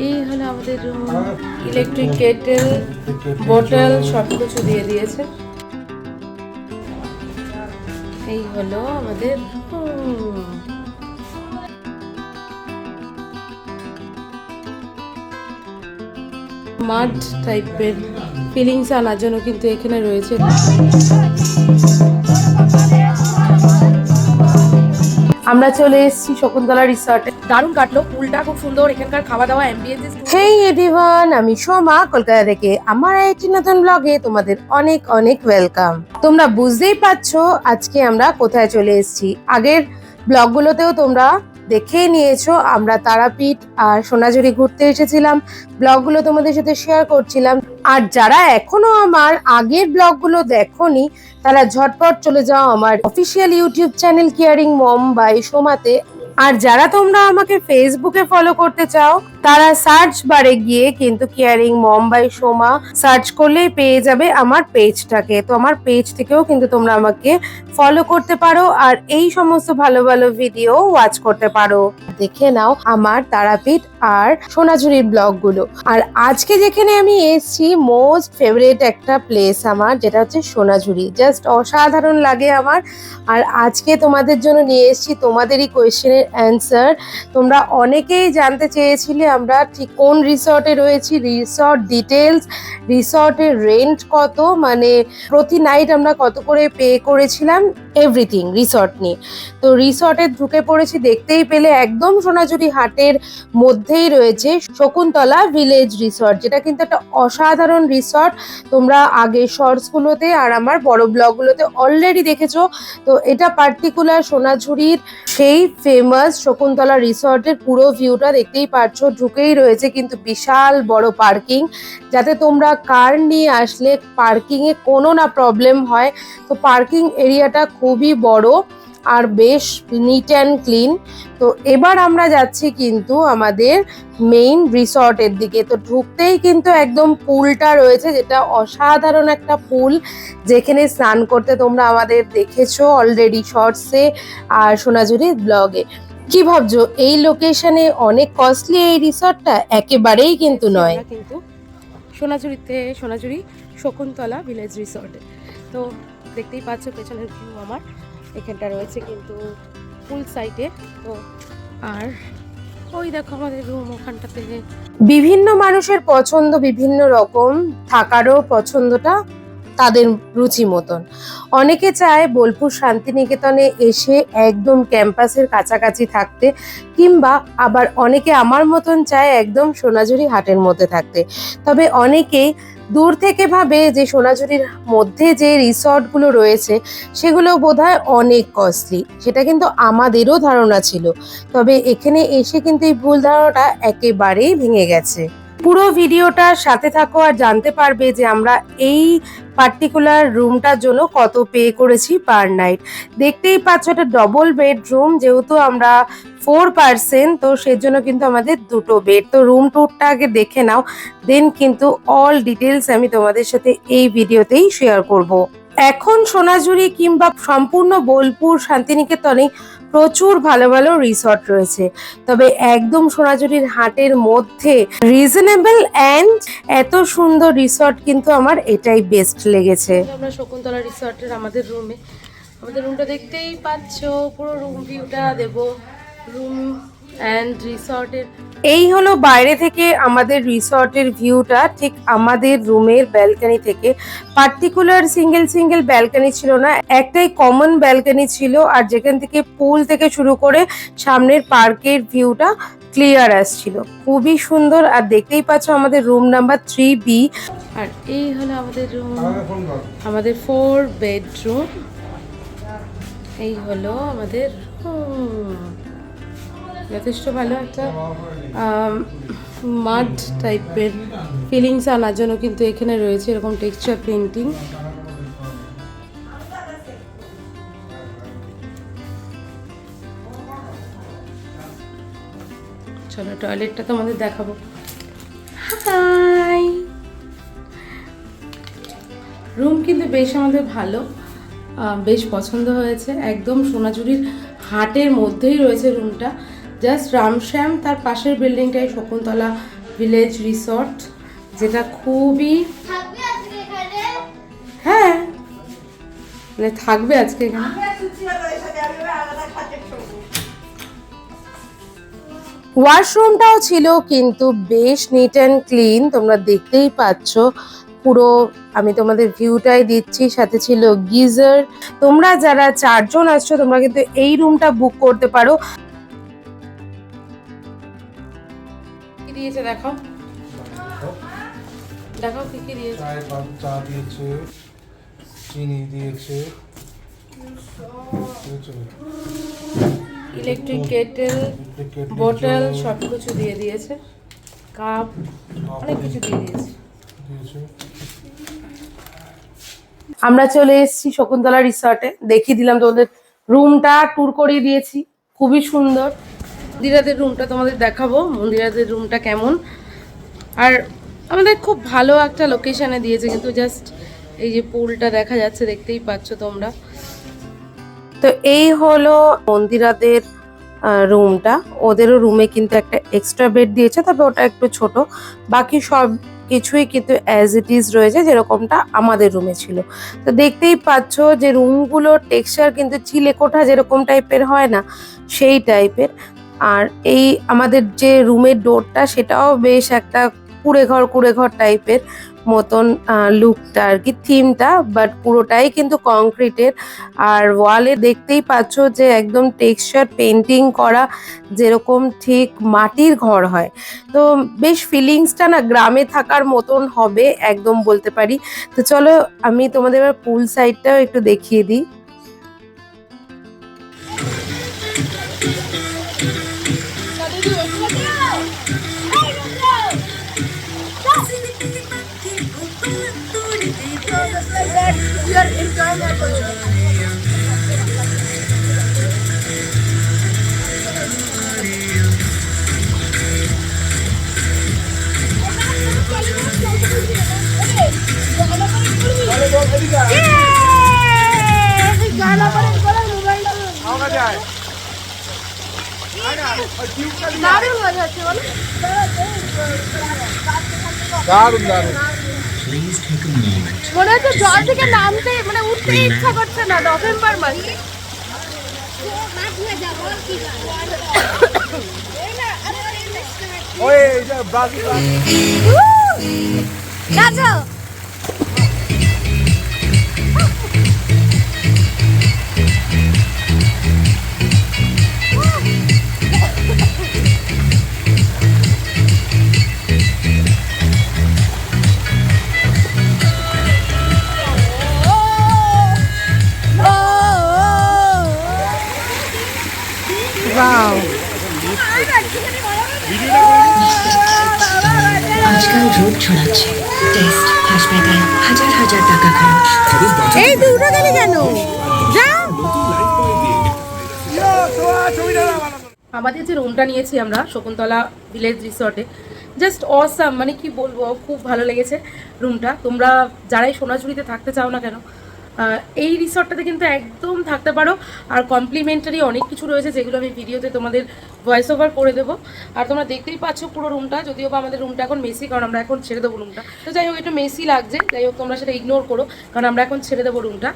এই হলো আমাদের রুম ইলেকট্রিক কেটেল বোতল সব কিছু দিয়ে দিয়েছে এই হলো আমাদের। মাড টাইপের ফিলিংস আনার জন্য কিন্তু এখানে রয়েছে আমরা চলে এসেছি শকুন্তলা রিসর্টে দারুণ কাটলো পুলটা খুব সুন্দর এখানকার খাওয়া দাওয়া অ্যাম্বিয়েন্স হেই এভরিওয়ান আমি সোমা কলকাতা থেকে আমার একটি নতুন ব্লগে তোমাদের অনেক অনেক ওয়েলকাম তোমরা বুঝতেই পারছ আজকে আমরা কোথায় চলে এসেছি। আগের ব্লগগুলোতেও তোমরা দেখেই নিয়েছো। আমরা তারাপীঠ আর সোনাঝুরি ঘুরতে এসেছিলাম। ব্লগগুলো তোমাদের সাথে শেয়ার করছিলাম। আর যারা এখনও আমার আগের ব্লগগুলো দেখোনি, তারা ঝটপট চলে যাও আমার official YouTube channel caring mom by সোমাতে আর যারা তোমরা আমাকে ফেসবুকে ফলো করতে চাও তারা সার্চ বারে গিয়ে কিন্তু caring mom by Soma search করলেই পেয়ে যাবে আমার পেজটাকে তো আমার পেজ থেকেও কিন্তু তোমরা আমাকে ফলো করতে পারো আর এই সমস্ত ভালো ভালো ভিডিও ওয়াচ করতে পারো। দেখে নাও আমার তারাপীঠ আর সোনাঝুরির ব্লগগুলো আর আজকে যেখানে আমি এসেছি মোস্ট ফেভারিট একটা প্লেস আমার, যেটা হচ্ছে সোনাঝুরি। জাস্ট অসাধারণ লাগে আমার। আর আজকে তোমাদের জন্য নিয়ে এসেছি তোমাদেরই কোয়েশ্চেনের অ্যান্সার তোমরা অনেকেই জানতে চেয়েছিলে আমরা ঠিক কোন রিসর্টে রয়েছি, রিসর্ট ডিটেলস রিসর্টের রেন্ট কত মানে প্রতি নাইট আমরা কত করে পে করেছিলাম, এভরিথিং রিসর্ট নিয়ে। তো রিসর্টে ঢুকে পড়েছি, দেখতেই পেলে একদম সোনাঝুরি হাটের মধ্যেই রয়েছে শকুন্তলা ভিলেজ রিসর্ট, যেটা কিন্তু একটা অসাধারণ রিসর্ট। তোমরা আগে শর্টসগুলোতে আর আমার বড় ব্লগগুলোতে অলরেডি দেখেছ। তো এটা পার্টিকুলার সোনাঝুরির সেই ফেমাস শকুন্তলা রিসর্টের পুরো ভিউটা দেখতেই পারছ, ঢুকেই রয়েছে কিন্তু বিশাল বড় পার্কিং যাতে তোমরা কার নিয়ে আসলে পার্কিংয়ে কোনো না প্রবলেম হয়। তো পার্কিং এরিয়াটা খুবই বড়। আর বেশ নিট অ্যান্ড ক্লিন তো এবার আমরা যাচ্ছি কিন্তু আমাদের মেইন রিসর্টের দিকে। তো ঢুকতেই কিন্তু একদম পুলটা রয়েছে যেটা অসাধারণ একটা পুল যেখানে স্নান করতে তোমরা আমাদের দেখেছ অলরেডি শর্টসে আর সোনাঝুরি ব্লগে কি ভাবছ এই লোকেশনে অনেক কস্টলি এই রিসর্টটা একেবারেই কিন্তু নয়। কিন্তু সোনাঝুরিতে সোনাঝুরি শকুন্তলা ভিলেজ রিসর্টে তো দেখতেই পাচ্ছ পেছনের ভিউ আমার। এখানটা রয়েছে কিন্তু ফুল সাইটে তো আর ওই দেখো আমাদের রুম ওখানটাতে। বিভিন্ন মানুষের পছন্দ বিভিন্ন রকম, থাকারও পছন্দটা তাদের রুচি মতন। অনেকে চায় বোলপুর শান্তিনিকেতনে এসে একদম ক্যাম্পাসের কাছাকাছি থাকতে, কিংবা আবার অনেকে আমার মতন চায় একদম সোনাঝুরি হাটের মধ্যে থাকতে। তবে অনেকেই দূর থেকে ভাবে যে সোনাঝুরির মধ্যে যে রিসর্টগুলো রয়েছে, সেগুলো বোধহয় অনেক কস্টলি সেটা কিন্তু আমাদেরও ধারণা ছিল। তবে এখানে এসে কিন্তু এই ভুল ধারণাটা একেবারেই ভেঙে গেছে। পুরো ভিডিওটার সাথে থাকো আর জানতে পারবে যে আমরা এই পার্টিকুলার রুমটার জন্য কত পে করেছি পার নাইট দেখতেই পাচ্ছ এটা ডবল বেডরুম যেহেতু আমরা ফোর পার্সেন্ট তো সেজন্য কিন্তু আমাদের দুটো বেড তো রুম ট্যুরটা আগে দেখে নাও দেন কিন্তু অল ডিটেলস আমি তোমাদের সাথে এই ভিডিওতেই শেয়ার করব। এখন সোনাঝুরি কিংবা সম্পূর্ণ বোলপুর শান্তিনিকেতনে প্রচুর ভালো ভালো রিসর্ট রয়েছে। তবে একদম সোনাঝুরির হাটের মধ্যে রিজনেবল অ্যান্ড এত সুন্দর রিসর্ট কিন্তু আমার এটাই বেস্ট লেগেছে। আমরা শকুন্তলা রিসর্টের আমাদের রুমে আমাদের রুমটা দেখতেই পাচ্ছ, পুরো রুম ভিউটা দেবো। রুম অ্যান্ড রিসর্টের এই হলো বাইরে থেকে আমাদের রিসর্টের ভিউটা ঠিক আমাদের রুমের ব্যালকনি থেকে। পার্টিকুলার সিঙ্গেল সিঙ্গেল ব্যালকনি ছিল না একটাই কমন ব্যালকনি ছিল আর যেখান থেকে পুল থেকে শুরু করে সামনের পার্কের ভিউটা ক্লিয়ার আসছিল খুবই সুন্দর আর দেখতেই পাচ্ছ আমাদের রুম নাম্বার থ্রি বি আর এই হলো আমাদের রুম আমাদের ফোর বেডরুম এই হলো আমাদের room। যথেষ্ট ভালো একটা মাড টাইপের ফিলিংস আনার জন্য কিন্তু এখানে রয়েছে এরকম টেক্সচার পেন্টিং চলো টয়লেটটা তোমাদের দেখাবো। রুম কিন্তু বেশ আমাদের ভালো বেশ পছন্দ হয়েছে। একদম সোনাঝুরির হাটের মধ্যেই রয়েছে রুমটা জাস্ট রামশ্যাম তার পাশের বিল্ডিংটাই শকুন্তলা ভিলেজ রিসর্ট যেটা খুবই থাকবে আজকে এখানে? হ্যাঁ। মানে থাকবে আজকে এখানে। ওয়াশরুমটাও ছিল কিন্তু বেশ নিট অ্যান্ড ক্লিন তোমরা দেখতেই পাচ্ছ। পুরো আমি তোমাদের ভিউটাই দিচ্ছি সাথে ছিল গিজার। তোমরা যারা চারজন আসছো তোমরা কিন্তু এই রুমটা বুক করতে পারো। দিয়েছে দেখো। দেখো কি কি দিয়েছে। চা দিয়েছে চিনি দিয়েছে। ইলেকট্রিক কেটেল বোতল সব কিছু দিয়ে দিয়েছে। কাপ অনেক কিছু দিয়ে দিয়েছে। দিয়েছে। আমরা চলে এসেছি শকুন্তলা রিসর্টে দেখিয়ে দিলাম তোমাদের রুমটা ট্যুর করিয়ে দিয়েছি। খুবই সুন্দর। মন্দিরাদের রুমটা তোমাদের দেখাবো, মন্দিরাদের রুমটা কেমন। আর আমাদের খুব ভালো একটা লোকেশানে দিয়েছে, কিন্তু জাস্ট এই যে পুলটা দেখা যাচ্ছে, দেখতেই পাচ্ছ তোমরা। তো এই হলো মন্দিরাদের রুমটা ওদেরও রুমে কিন্তু একটা এক্সট্রা বেড দিয়েছে, তবে ওটা একটু ছোট। বাকি সব কিছুই কিন্তু অ্যাজ ইট ইজ রয়েছে, যেরকমটা আমাদের রুমে ছিল। তো দেখতেই পাচ্ছ যে রুমগুলো টেক্সচার কিন্তু চিলে কোঠা যেরকম টাইপের হয় না, সেই টাইপের আর এই আমাদের যে রুমের ডোরটা, সেটাও বেশ একটা কুড়ে ঘর কুড়ে ঘর টাইপের মতন লুকটা আর কি, থিমটা, বাট পুরোটাই কিন্তু কংক্রিটের। আর ওয়ালে দেখতেই পাচ্ছ যে একদম টেক্সচার পেন্টিং করা যেরকম ঠিক মাটির ঘর হয়। তো বেশ ফিলিংসটা না গ্রামে থাকার মতন হবে একদম বলতে পারি। তো চলো আমি তোমাদের পুল সাইডটাও একটু দেখিয়ে দিই। দারুণ মজা হচ্ছে বলো দারুণ দারুণ Please take a moment. মনে হচ্ছে জল থেকে নামতে মানে উঠতে ইচ্ছা করছে না নভেম্বর মাসে। ওই এই যে ব্রাজিল। আজকাল রোগ ছড়াচ্ছে। টেস্ট হাসপাতাল হাজার হাজার টাকা খরচ। এই গেলে কেন? আমাদের যে রুমটা নিয়েছি আমরা শকুন্তলা ভিলেজ রিসর্টে জাস্ট অসাম মানে কি বলব খুব ভালো লেগেছে রুমটা তোমরা যারাই সোনাঝুরিতে থাকতে চাও না কেন এই রিসর্টটাতে কিন্তু একদম থাকতে পারো। আর কমপ্লিমেন্টারি অনেক কিছু রয়েছে যেগুলো আমি ভিডিওতে তোমাদের ভয়েস ওভার করে দেবো। আর তোমরা দেখতেই পাচ্ছ পুরো রুমটা যদিও বা আমাদের রুমটা এখন মেসি কারণ আমরা এখন ছেড়ে দেবো রুমটা তো যাই হোক, একটু মেসি লাগছে। যাই হোক, তোমরা সেটা ইগনোর করো, কারণ আমরা এখন ছেড়ে দেবো রুমটা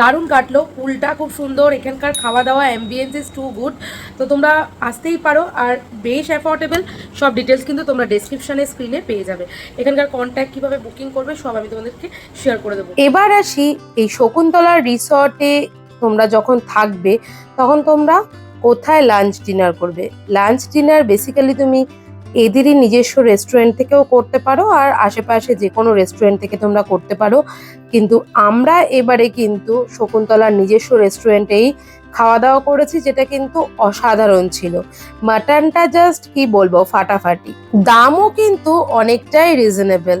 দারুণ কাটলো, পুলটা খুব সুন্দর, এখানকার খাওয়া দাওয়া অ্যাম্বিয়েন্স ইজ টু গুড তো তোমরা আসতেই পারো আর বেশ অ্যাফোর্ডেবল সব ডিটেলস কিন্তু তোমরা ডেসক্রিপশনে স্ক্রিনে পেয়ে যাবে। এখানকার কন্ট্যাক্ট কীভাবে বুকিং করবে, সব আমি তোমাদেরকে শেয়ার করে দেবো। এবার আসি, এই শকুন্তলা রিসর্টে তোমরা যখন থাকবে, তখন তোমরা কোথায় লাঞ্চ ডিনার করবে? লাঞ্চ ডিনার বেসিক্যালি তুমি এদেরই নিজস্ব রেস্টুরেন্ট থেকেও করতে পারো আর আশেপাশে যে কোনো রেস্টুরেন্ট থেকে তোমরা করতে পারো। কিন্তু আমরা এবারে কিন্তু শকুন্তলার নিজস্ব রেস্টুরেন্টেই খাওয়া দাওয়া করেছি যেটা কিন্তু অসাধারণ ছিল। মাটনটা জাস্ট কি বলব, ফাটাফাটি। দামও কিন্তু অনেকটাই রিজনেবল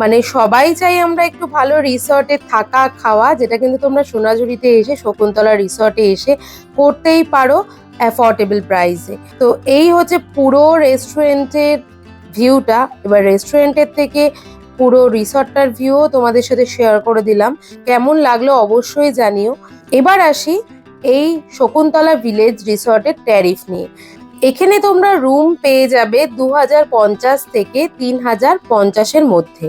মানে সবাই চাই আমরা একটু ভালো রিসর্টে থাকা খাওয়া, যেটা কিন্তু তোমরা সোনাঝুরিতে এসে, শকুন্তলা রিসর্টে এসে করতেই পারো। অ্যাফোর্ডেবল প্রাইসে তো এই হচ্ছে পুরো রেস্টুরেন্টের ভিউটা এবার রেস্টুরেন্টের থেকে পুরো রিসর্টটার ভিউও তোমাদের সাথে শেয়ার করে দিলাম। কেমন লাগল অবশ্যই জানিও। এবার আসি এই শকুন্তলা ভিলেজ রিসর্টের ট্যারিফ নিয়ে। এখানে তোমরা রুম পেয়ে যাবে দু পঞ্চাশ থেকে তিন হাজার পঞ্চাশের মধ্যে।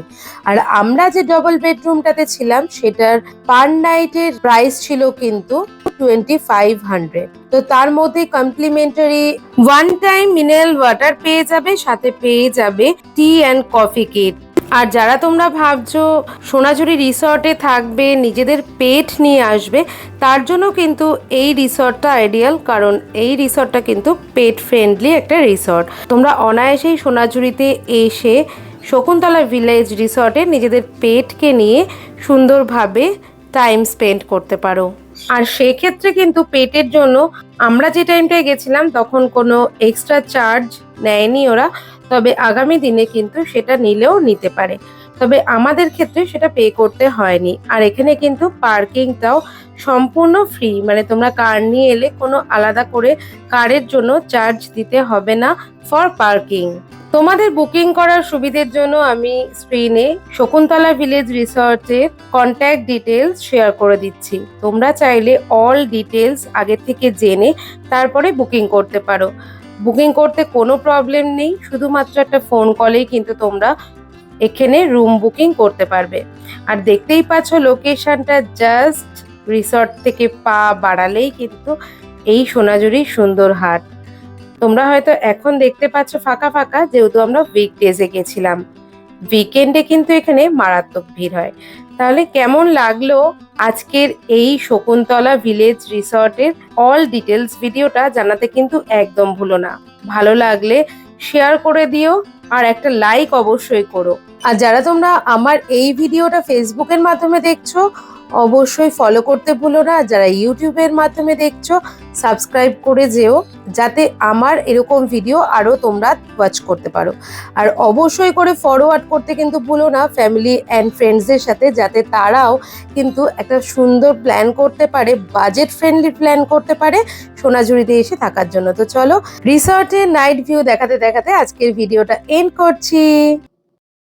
আর আমরা যে ডবল বেডরুমটাতে ছিলাম, সেটার পার নাইটের প্রাইস ছিল কিন্তু টোয়েন্টি ফাইভ হান্ড্রেড তো তার মধ্যে complimentary one time mineral water পেয়ে যাবে, সাথে পেয়ে যাবে টি অ্যান্ড কফি কিট আর যারা তোমরা ভাবছ সোনাঝুরি রিসর্টে থাকবে, নিজেদের পেট নিয়ে আসবে, তার জন্য কিন্তু এই রিসর্টটা আইডিয়াল কারণ এই রিসর্টটা কিন্তু পেট ফ্রেন্ডলি একটা রিসর্ট। তোমরা অনায়াসেই সোনাঝুরিতে এসে শকুন্তলা ভিলেজ রিসর্টে নিজেদের পেটকে নিয়ে সুন্দরভাবে টাইম স্পেন্ড করতে পারো। আর সেক্ষেত্রে কিন্তু পেটের জন্য আমরা যে টাইমটায় গেছিলাম, তখন কোনো এক্সট্রা চার্জ নেয়নি ওরা। তবে আগামী দিনে কিন্তু সেটা নিলেও নিতে পারে। তবে আমাদের ক্ষেত্রে সেটা পে করতে হয়নি। আর এখানে কিন্তু পার্কিংটাও সম্পূর্ণ ফ্রি মানে তোমরা কার নিয়ে এলে কোনো আলাদা করে কারের জন্য চার্জ দিতে হবে না ফর পার্কিং তোমাদের বুকিং করার সুবিধের জন্য আমি স্ক্রিনে শকুন্তলা ভিলেজ রিসর্টের কন্ট্যাক্ট ডিটেলস শেয়ার করে দিচ্ছি। তোমরা চাইলে অল ডিটেলস আগে থেকে জেনে তারপরে বুকিং করতে পারো। বুকিং করতে কোনো প্রবলেম নেই, শুধুমাত্র একটা ফোন কলেই কিন্তু তোমরা এখানে রুম বুকিং করতে পারবে। আর দেখতেই পাচ্ছ লোকেশনটা জাস্ট রিসর্ট থেকে পা বাড়ালেই কিন্তু এই সোনাঝুরির সুন্দর হাট। তোমরা হয়তো এখন দেখতে পাচ্ছ ফাঁকা ফাঁকা, যেহেতু আমরা উইকডেজে গেছিলাম। উইকেন্ডে কিন্তু এখানে মারাত্মক ভিড় হয়। তাহলে কেমন লাগল আজকের এই শকুন্তলা ভিলেজ রিসর্টের অল ডিটেলস ভিডিওটা জানাতে কিন্তু একদম ভুলো না। ভালো লাগলে শেয়ার করে দিও আর একটা লাইক অবশ্যই করো। আর যারা তোমরা আমার এই ভিডিওটা ফেসবুকের মাধ্যমে দেখছ অবশ্যই ফলো করতে ভুলো না। যারা ইউটিউবের মাধ্যমে দেখছ সাবস্ক্রাইব করে যেও, যাতে আমার এরকম ভিডিও আরও তোমরা ওয়াচ করতে পারো। আর অবশ্যই করে ফরওয়ার্ড করতে কিন্তু ভুলো না ফ্যামিলি অ্যান্ড ফ্রেন্ডসদের সাথে, যাতে তারাও কিন্তু একটা সুন্দর প্ল্যান করতে পারে বাজেট ফ্রেন্ডলি প্ল্যান করতে পারে, সোনাঝুরিতে এসে থাকার জন্য। তো চলো রিসর্টের নাইট ভিউ দেখাতে দেখাতে আজকের ভিডিওটা এন্ড করছি।